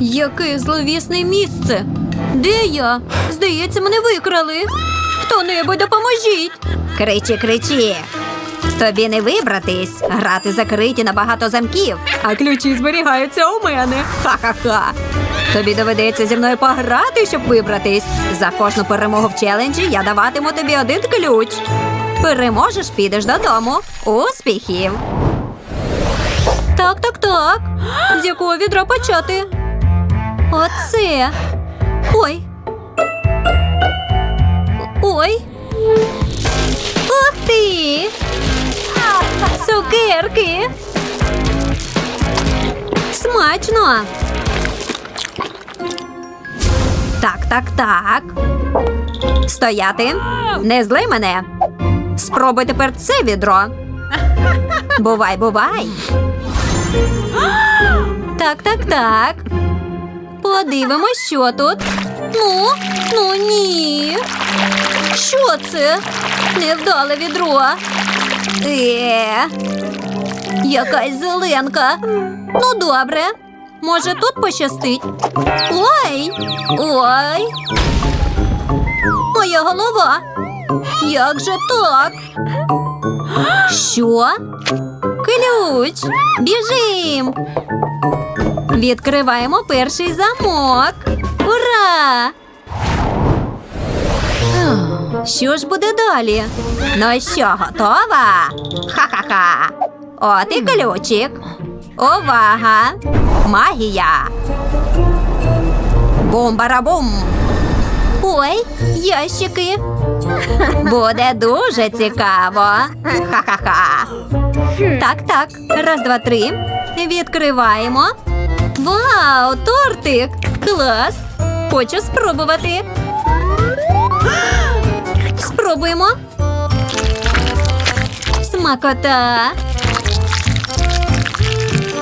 Яке зловісне місце. Де я? Здається, мене викрали. Хто-небудь допоможіть. Кричи, кричи. Тобі не вибратись. Грати закриті на багато замків. А ключі зберігаються у мене. Ха-ха-ха. Тобі доведеться зі мною пограти, щоб вибратись. За кожну перемогу в челенджі я даватиму тобі один ключ. Переможеш, підеш додому. Успіхів! Так, так, так. З якого відра почати? Оце. Ой. Ой. Ух ти! Цукерки. Смачно. Так, так, так. Стояти. Не зли мене. Спробуй тепер це відро. Бувай, бувай. Так, так, так. Подивимось, що тут. Ну, ну ні. Що це? Невдале відро. Е, якась зеленка. Ну, добре. Може, тут пощастить. Ой! Ой! Моя голова. Як же так? Що? Ключ. Біжим. Відкриваємо перший замок. Ура! Що ж буде далі? Ну що, готова? Ха-ха-ха. От і ключик. Увага! Магія. Бум-барабум. Ой, ящики. Буде дуже цікаво. Ха-ха-ха. Так, так. Раз, два, три. Відкриваємо. Вау, тортик! Клас! Хочу спробувати. Спробуємо. Смакота.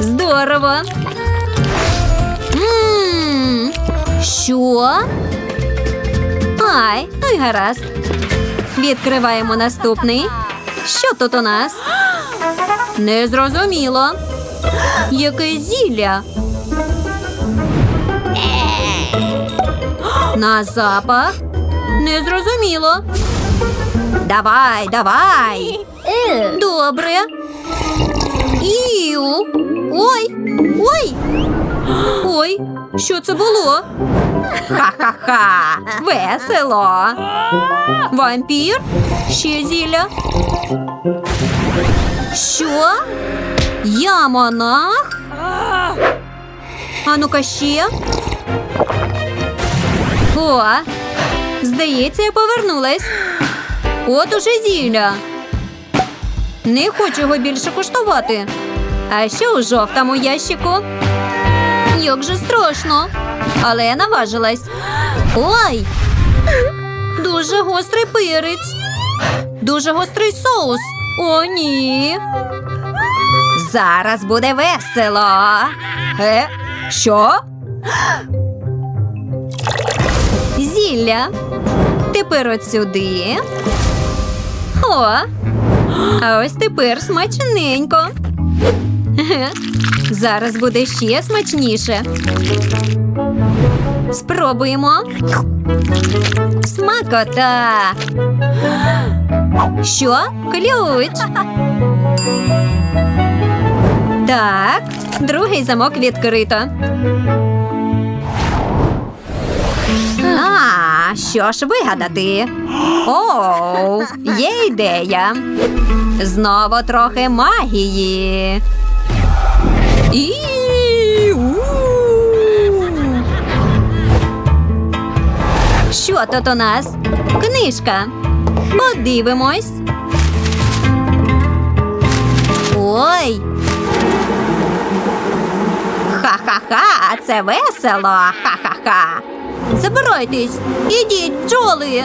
Здорово. Мм. Що? Ай, ну гаразд. Відкриваємо наступний. Що тут у нас? Незрозуміло. Яке зілля? На запах? Незрозуміло. Давай, давай. Добре. Іу. Ой. Ой. Ой, що це було? Ха-ха-ха. Весело. Вампір? Ще зілля? Що? Я монах? А ну-ка ще. О, здається, я повернулась. От уже зілля. Не хочу його більше куштувати. А що у жовтому ящику? Як же страшно. Але я наважилась. Ой! Дуже гострий перець. Дуже гострий соус. О, ні. Зараз буде весело. Е? Що? Зілля. Тепер от сюди. О. А ось тепер смачненько. Зараз буде ще смачніше. Спробуємо. Смакота. Що? Ключ. Так, другий замок відкрито. А, що ж вигадати? О, є ідея. Знову трохи магії. І. Що тут у нас? Книжка. Подивимось. Ой, Ха-ха-ха, це весело. Ха-ха-ха. Забирайтесь, ідіть, бджоли.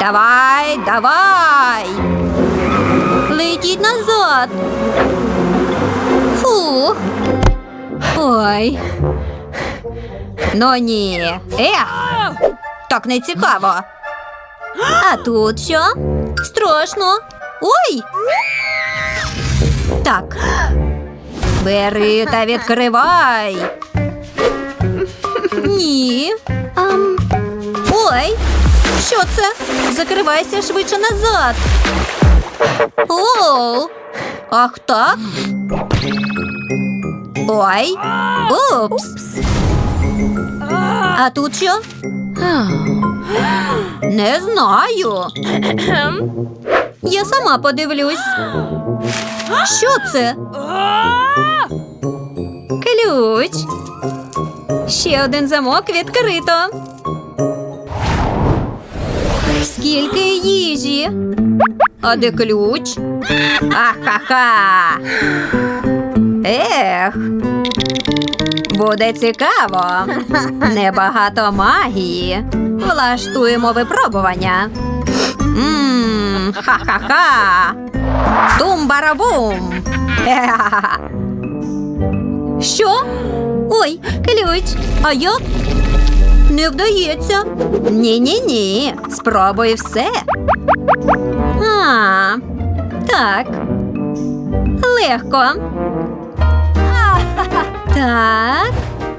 Давай, давай. Летіть назад. Фух. Ой, Ну ні. Ех, так не цікаво. а тут що? Страшно. Ой. Так, Бери та відкривай. Ні. Ам... Ой, що це? Закривайся швидше назад. Оу. Ах так? Ой. Упс. А тут що? Не знаю. Я сама подивлюсь. Що це? Ключ. Ще один замок відкрито. Скільки їжі? А де ключ? Ахаха. Ех. Буде цікаво. Небагато магії. Влаштуємо випробування. Ха-ха-ха. Тум-барабум. Що? Ой, ключ. А як? Не вдається. Ні-ні-ні. Спробуй все. А, так. Легко. Так.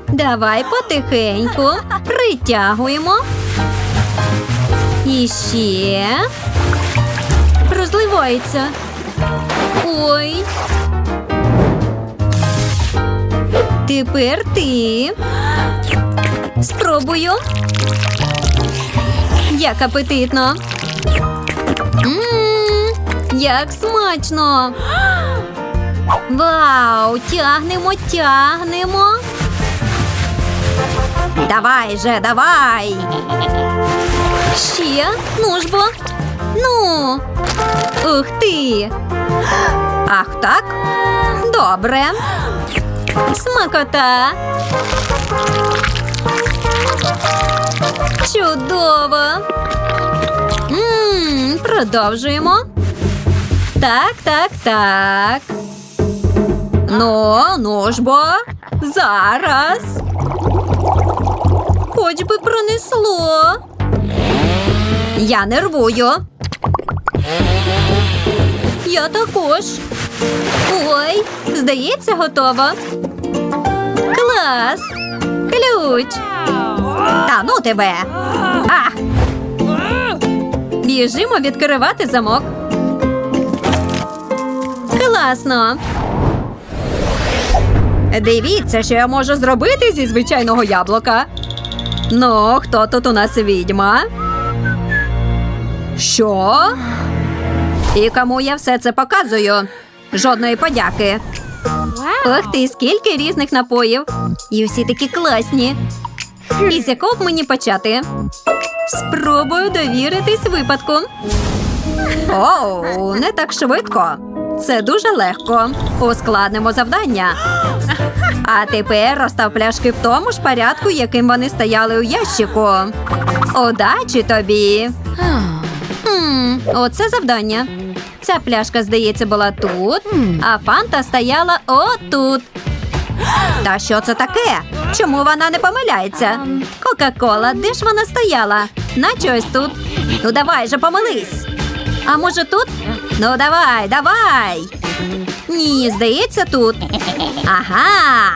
Давай потихеньку. Притягуємо. І ще. Розливається. Ой. Тепер ти. Спробую. Як апетитно. Мм, як смачно. Вау, тягнемо, тягнемо. Давай же, давай. Ще, ну ж бо. Ну. Ух ти. Ах так? Добре. Смакота. Чудово. Мм, продовжуємо. Так, так, так. Ну, ну ж бо. Зараз. Хоч би пронесло. Я нервую. Я також. Ой, здається, готово. Клас. Ключ. Та ну тебе. А, Біжимо відкривати замок. Класно. дивіться, що я можу зробити зі звичайного яблука. Ну, хто тут у нас відьма? Що? І кому я все це показую? Жодної подяки. Ох ти, скільки різних напоїв. І всі такі класні. І з якого б мені почати? Спробую довіритись випадку. Оу, не так швидко. Це дуже легко. Ускладнимо завдання. А тепер розстав пляшки в тому ж порядку, яким вони стояли у ящику. Удачі тобі! Хм, оце завдання. Ця пляшка, здається, була тут, а фанта стояла отут. Та що це таке? Чому вона не помиляється? Кока-кола, де ж вона стояла? Наче ось тут. Ну давай же помились. А може тут? Ну давай, давай. Ні, здається, тут. Ага.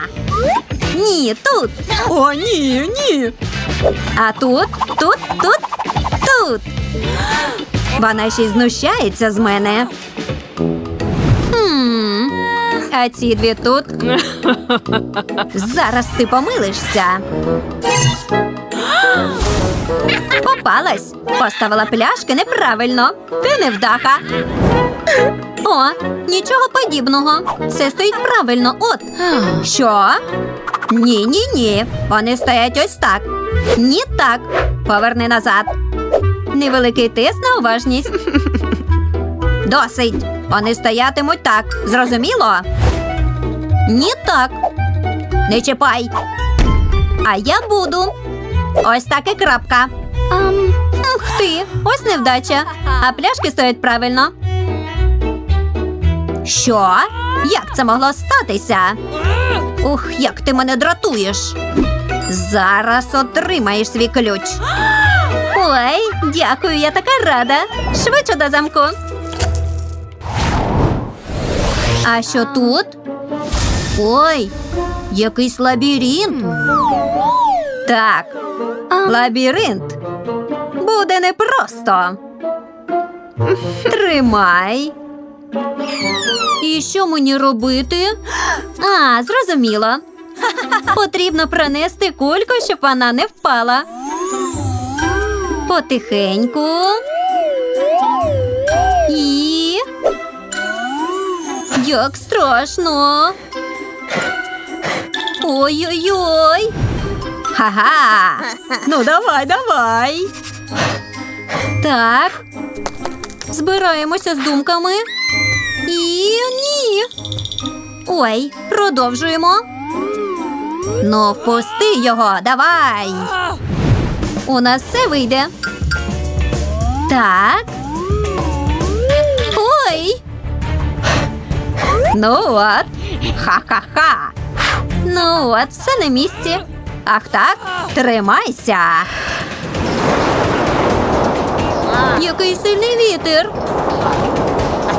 Ні, тут. О, ні, ні. А тут, тут, тут, тут. Вона ще й знущається з мене. А ці дві тут. Зараз ти помилишся. Попалась. Поставила пляшки неправильно. Ти невдаха. О, нічого подібного. Все стоїть правильно. От. Що? Ні, ні, ні. Вони стоять ось так. Ні так. Поверни назад. Невеликий тест на уважність. Досить. Вони стоятимуть так. Зрозуміло? Ні так. Не чіпай. А я буду. Ось так і крапка. Ух ти, ось невдача. А пляшки стоять правильно. Що? Як це могло статися? Ух, як ти мене дратуєш. Зараз отримаєш свій ключ. Ой, дякую, я така рада. Швидше до замку. А що тут? Ой, якийсь лабіринт. Так, лабіринт буде непросто. Тримай. І що мені робити? А, зрозуміло. Потрібно пронести кульку, щоб вона не впала. Потихеньку. Як страшно. Ой-ой-ой. Ха-ха. Ну, давай, давай. Так. Збираємося з думками. І ні. Ой, продовжуємо. Ну, впусти його, давай. У нас все вийде. Так. Ну от. Ха-ха-ха. Ну от, все на місці. Ах так, тримайся. Який сильний вітер.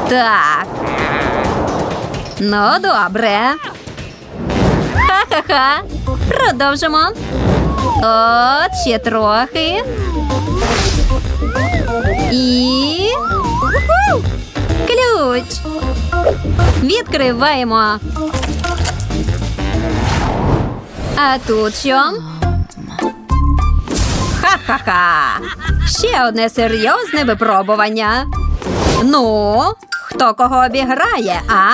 Так. Ну, добре. Ха-ха-ха. Продовжимо. От ще трохи. І. Ключ. Відкриваємо. А тут що? Ха-ха-ха. Ще одне серйозне випробування. Ну, хто кого обіграє, а?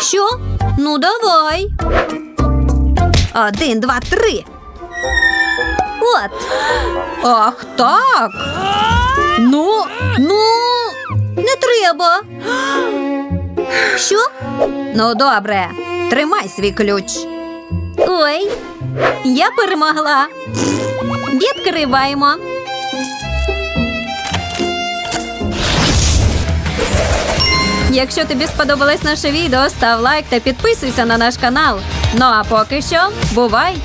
Що? Ну, давай. Один, два, три. От. Ах, так. Ну, ну, не треба. Що? Ну, добре. Тримай свій ключ. Ой, я перемогла. Відкриваємо. Якщо тобі сподобалось наше відео, став лайк та підписуйся на наш канал. Ну а поки що, бувай!